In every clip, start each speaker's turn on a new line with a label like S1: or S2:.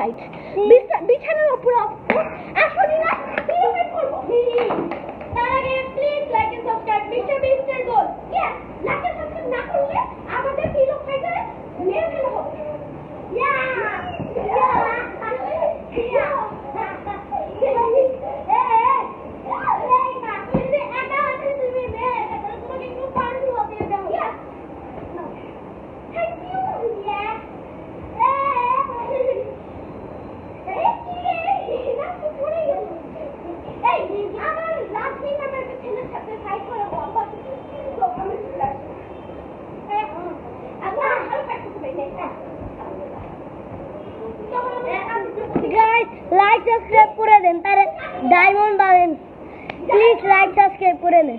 S1: Side বিছানার ওপরে like subscribe
S2: করে দেন তাহলে ডায়মন্ড পাবেন প্লিজ লাইক সাবস্ক্রাইব করে দেন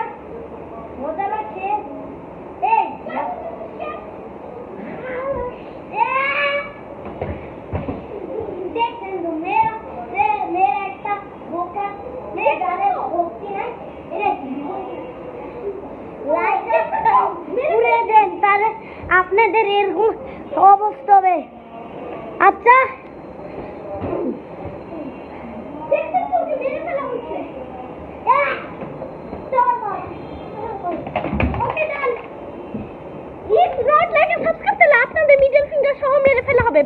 S2: আপনাদের এরকম অবস্থা হবে। আচ্ছা।
S1: আপনাদের মিডল ফিঙ্গার সহ মেরে ফেলা হবে।